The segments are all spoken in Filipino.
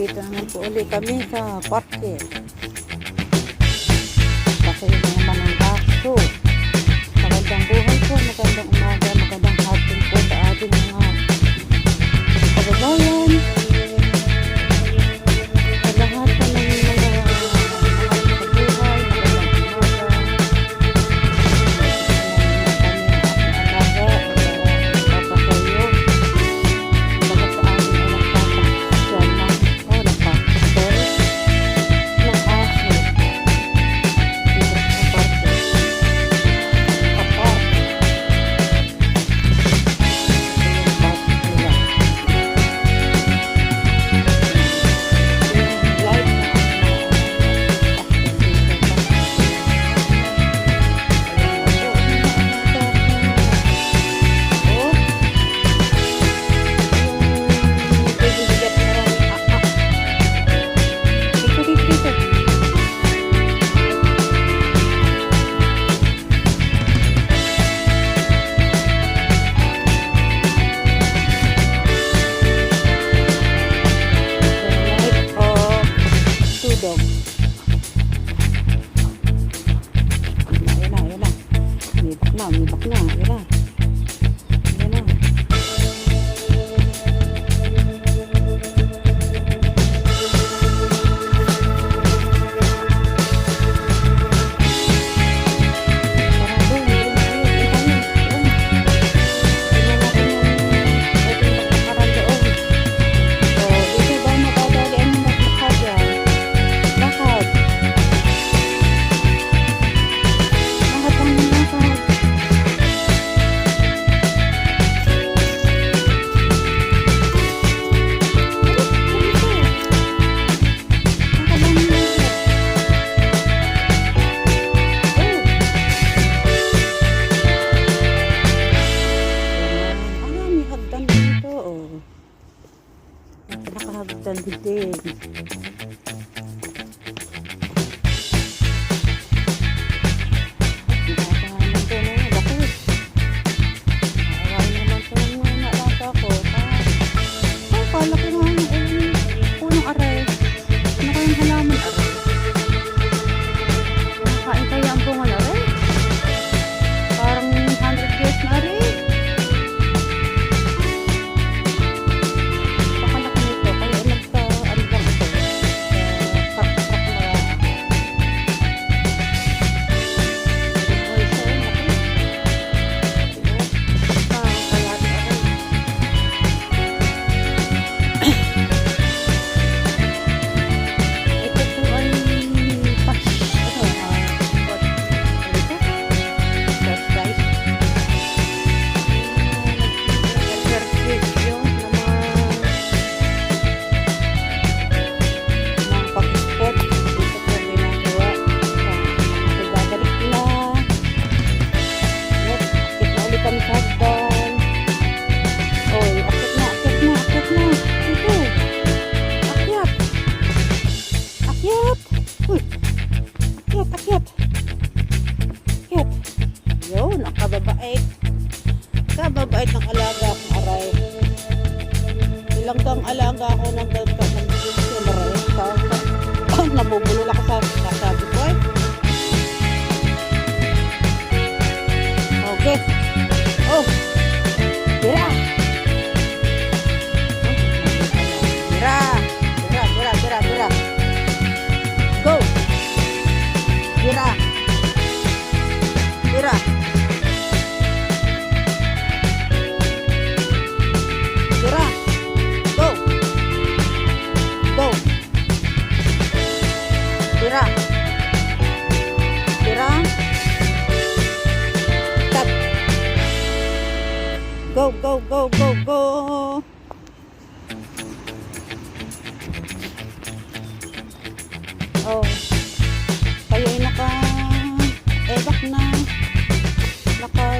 dito naman po ulit kami sa parke. Kasi yung mga manang baso. Magandang buhay po, magandang umaga.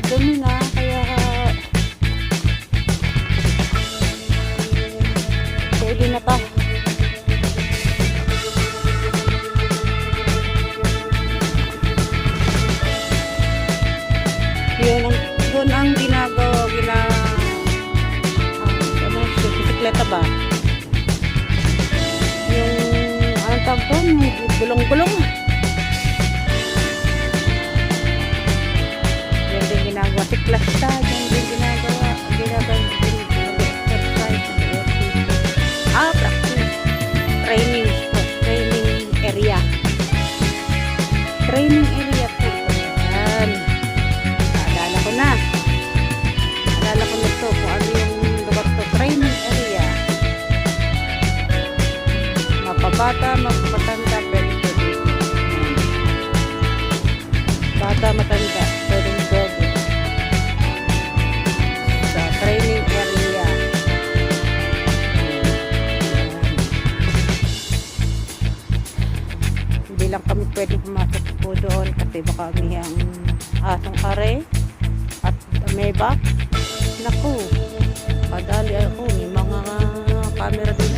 dumi na kaya pwede na to yun ang yun ang ginagawa gina ah, ano siya bisikleta ba? Yung anong tawag to bulong bulong pwedeng pumasok po doon kasi baka may ang asong kare at ameba. Naku, padali ako, may mga camera doon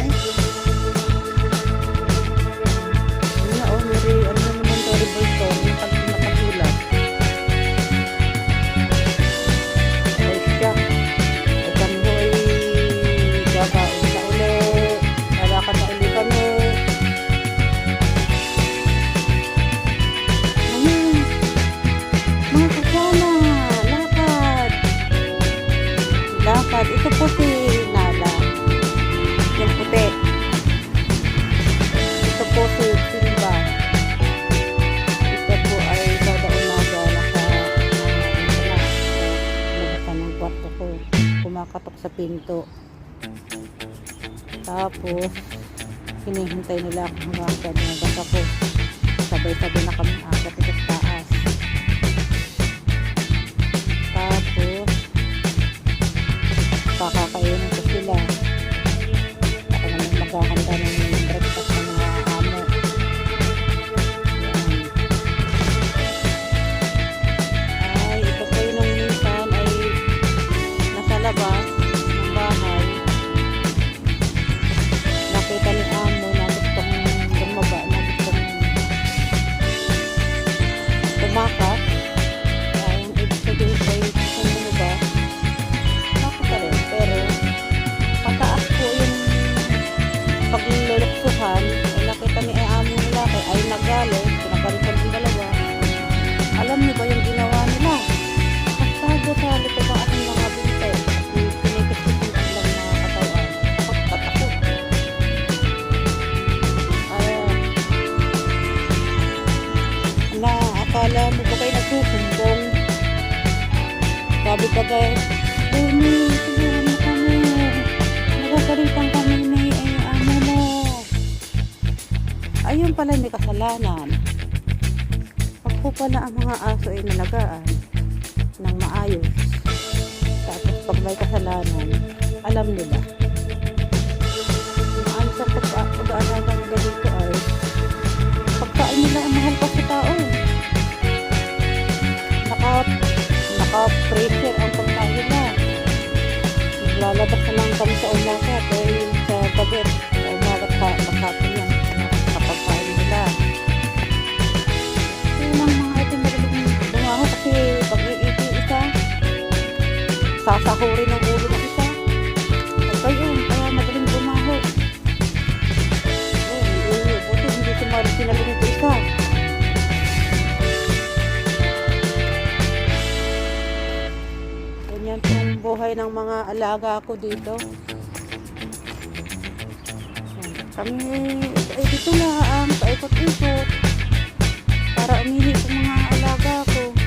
pinto. Tapos, hinihintay nila ako hanggang sa nagkas ako. Sabay-sabay na kami ako talaga guys. Umi, tulungan mo kami. Nagagalitan kami ni eh, amo mo. Ayun pala may kasalanan. Ako pala ang mga aso ay nalagaan ng maayos. Tapos pag may kasalanan, alam nila. Ang sa pag-aalaga nila dito ay pagkain nila ang mahal pa sa tao. Naka, naka-pressure labas na lang kami sa Olaka at sa Bagir. Umagat pa, Makati yan. Kapagkain nila. Yun ang mga itim na bumaho kasi pag-iiti isa, sasahurin ng alaga ako dito. Kami, ay dito na ang paikot-ikot para umihi sa mga alaga ko.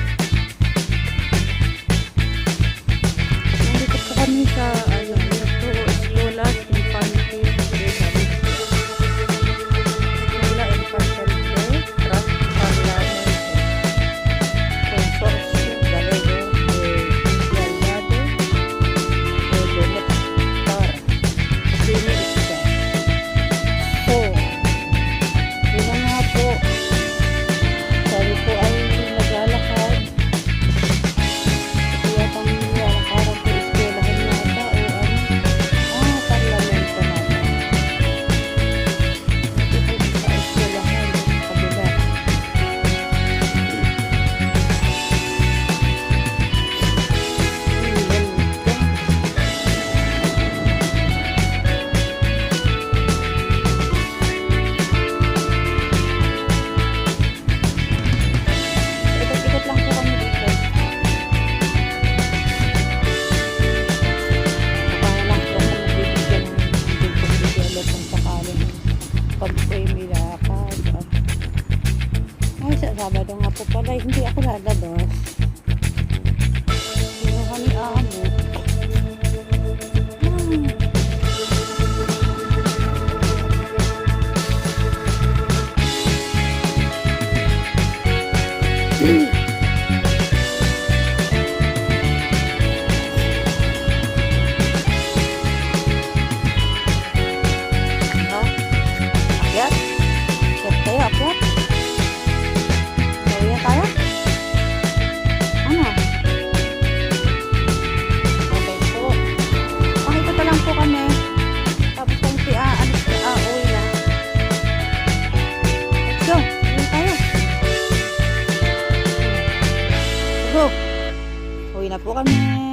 pag may milakas. Ah. Ay, sa Sabado nga po pala, hindi ako lalados. Sino kami amo? 我看。